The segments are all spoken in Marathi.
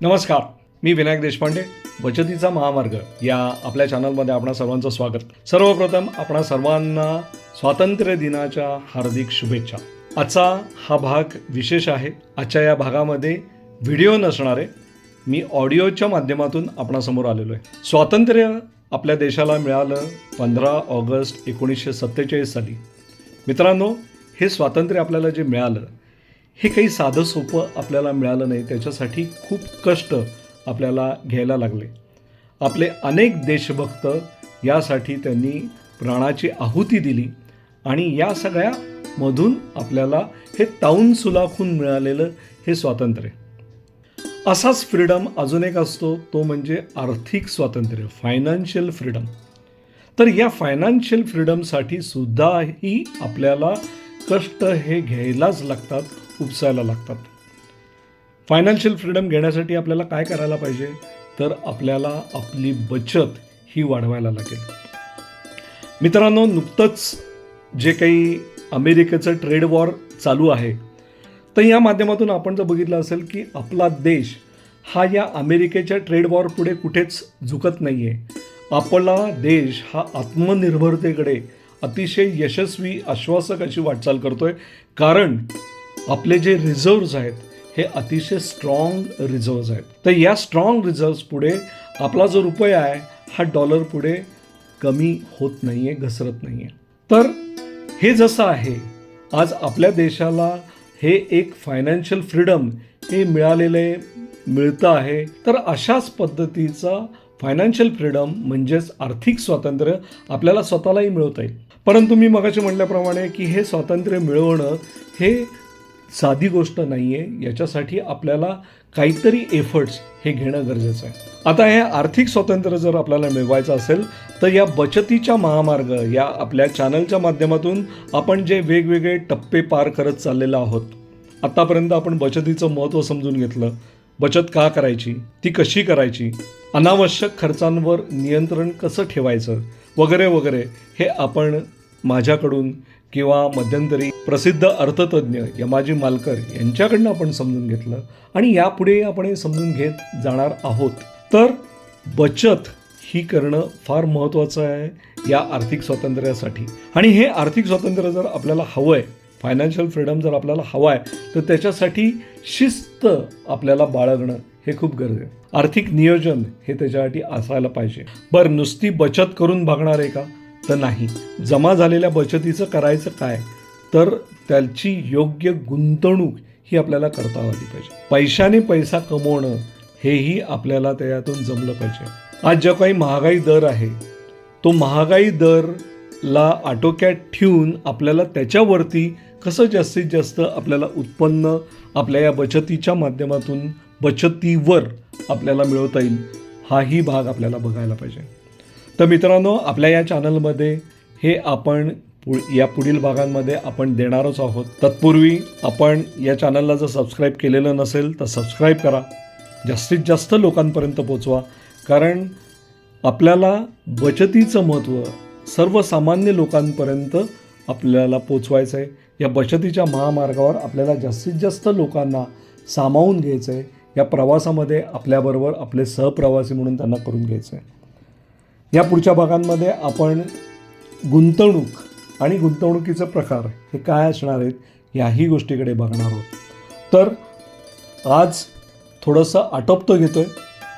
नमस्कार मी विनायक देशपांडे बचतीचा महामार्ग या आपल्या चॅनलमध्ये आपणा सर्वांचं स्वागत. सर्वप्रथम आपणा सर्वांना स्वातंत्र्य दिनाच्या हार्दिक शुभेच्छा. आजचा हा भाग विशेष आहे. आजच्या या भागामध्ये व्हिडिओ नसणारे मी ऑडिओच्या माध्यमातून आपणासमोर आलेलो आहे. स्वातंत्र्य आपल्या देशाला मिळालं पंधरा ऑगस्ट एकोणीसशे सत्तेचाळीस साली. मित्रांनो हे स्वातंत्र्य आपल्याला जे मिळालं हे काही साधं सोपं आपल्याला मिळालं नाही त्याच्यासाठी खूप कष्ट आपल्याला घ्यायला लागले. आपले अनेक देशभक्त यासाठी त्यांनी प्राणाची आहुती दिली आणि या सगळ्यामधून आपल्याला हे ताऊन सुलाखून मिळालेलं हे स्वातंत्र्य. असाच फ्रीडम अजून एक असतो तो म्हणजे आर्थिक स्वातंत्र्य फायनान्शियल फ्रीडम तर या फायनान्शियल फ्रीडमसाठी सुद्धाही आपल्याला कष्ट हे घ्यायलाच लागतात उपसायला लागतात. फायनान्शियल फ्रीडम घेण्यासाठी आपल्याला काय करायला पाहिजे? तर आपल्याला आपली बचत ही वाढवायला लागेल. मित्रांनो नुकतंच जे काही अमेरिकेचं ट्रेड वॉर चालू आहे तर या माध्यमातून आपण जर बघितलं असेल की आपला देश हा या अमेरिकेच्या ट्रेड वॉर पुढे कुठेच झुकत नाही आहे आपला देश हा आत्मनिर्भरतेकडे अतिशय यशस्वी आश्वासक अशी वाटचाल करतोय. कारण आपले जे रिझर्व्ज आहेत हे अतिशय स्ट्रॉंग रिझर्व्ज आहेत. तर या स्ट्रॉंग रिझर्व्स पुढे आपला जो रुपया आहे हा डॉलर पुढे कमी होत नाही आहे घसरत नाही आहे तर हे जसं आहे आज आपल्या देशाला हे एक फायनान्शियल फ्रीडम हे मिळालेले मिळतं आहे. तर अशाच पद्धतीचा फायनान्शियल फ्रीडम म्हणजेच आर्थिक स्वातंत्र्य आपल्याला स्वतःलाही मिळवता येईल. परंतु मी मगाशी म्हटल्याप्रमाणे की हे स्वातंत्र्य मिळवणं हे साधी गोष्ट नाही आहे याच्यासाठी आपल्याला काहीतरी एफर्ट्स हे घेणं गरजेचं आहे. आता हे आर्थिक स्वातंत्र्य जर आपल्याला मिळवायचं असेल तर या बचतीच्या महामार्ग या आपल्या चॅनलच्या माध्यमातून आपण जे वेगवेगळे टप्पे पार करत चाललेलो आहोत आत्तापर्यंत आपण बचतीचं महत्त्व समजून घेतलं. बचत का करायची? ती कशी करायची? अनावश्यक खर्चांवर नियंत्रण कसं ठेवायचं? वगैरे वगैरे हे आपण माझ्याकडून किंवा मध्यंतरी प्रसिद्ध अर्थतज्ञ यमाजी मालकर यांच्याकडनं आपण समजून घेतलं आणि यापुढे आपण हे समजून घेत जाणार आहोत. तर बचत ही करणं फार महत्त्वाचं आहे या आर्थिक स्वातंत्र्यासाठी. आणि हे आर्थिक स्वातंत्र्य जर आपल्याला हवं आहे फायनान्शियल फ्रीडम जर आपल्याला हवा आहे तर त्याच्यासाठी शिस्त आपल्याला बाळगणं हे खूप गरजेचं आहे. आर्थिक नियोजन हे त्याच्यासाठी असायला पाहिजे. बरं नुसती बचत करून भागणार आहे का? तर नाही. जमा झालेल्या बचतीचं करायचं काय? तर त्याची योग्य गुंतवणूक ही आपल्याला करता आली पाहिजे. पैशाने पैसा कमवणं हेही आपल्याला त्यातून जमलं पाहिजे. आज जो काही महागाई दर आहे तो महागाई दरला आटोक्यात ठेवून आपल्याला त्याच्यावरती कसं जास्तीत जास्त आपल्याला उत्पन्न आपल्या या बचतीच्या माध्यमातून बचतीवर आपल्याला मिळवता येईल हाही भाग आपल्याला बघायला पाहिजे. तर मित्रांनो आपल्या या चॅनलमध्ये हे आपण पु या पुढील भागांमध्ये आपण देणारच आहोत. तत्पूर्वी आपण या चॅनलला जर सबस्क्राईब केलेलं नसेल तर सबस्क्राईब करा. जास्तीत जास्त लोकांपर्यंत पोचवा. कारण आपल्याला बचतीचं महत्त्व सर्वसामान्य लोकांपर्यंत आपल्याला पोचवायचं आहे या बचतीच्या महामार्गावर आपल्याला जास्तीत जास्त लोकांना सामावून घ्यायचं आहे या प्रवासामध्ये आपल्याबरोबर आपले सहप्रवासी म्हणून त्यांना करून घ्यायचं आहे या पुढच्या भागांमध्ये आपण गुंतवणूक आणि गुंतवणुकीचे प्रकार हे काय असणार आहेत याही गोष्टीकडे बघणार आहोत. तर आज थोडंसं आटोपतं घेतो आहे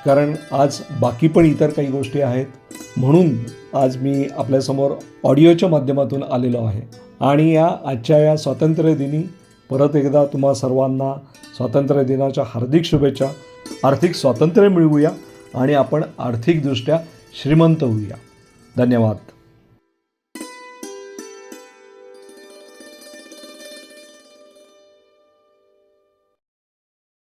कारण आज बाकी पण इतर काही गोष्टी आहेत. म्हणून आज मी आपल्यासमोर ऑडिओच्या माध्यमातून आलेलो आहे. आणि या आजच्या या स्वातंत्र्य दिनी परत एकदा तुम्हा सर्वांना स्वातंत्र्य दिनाच्या हार्दिक शुभेच्छा. आर्थिक स्वातंत्र्य मिळवूया आणि आपण आर्थिकदृष्ट्या श्रीमंत होऊया. धन्यवाद.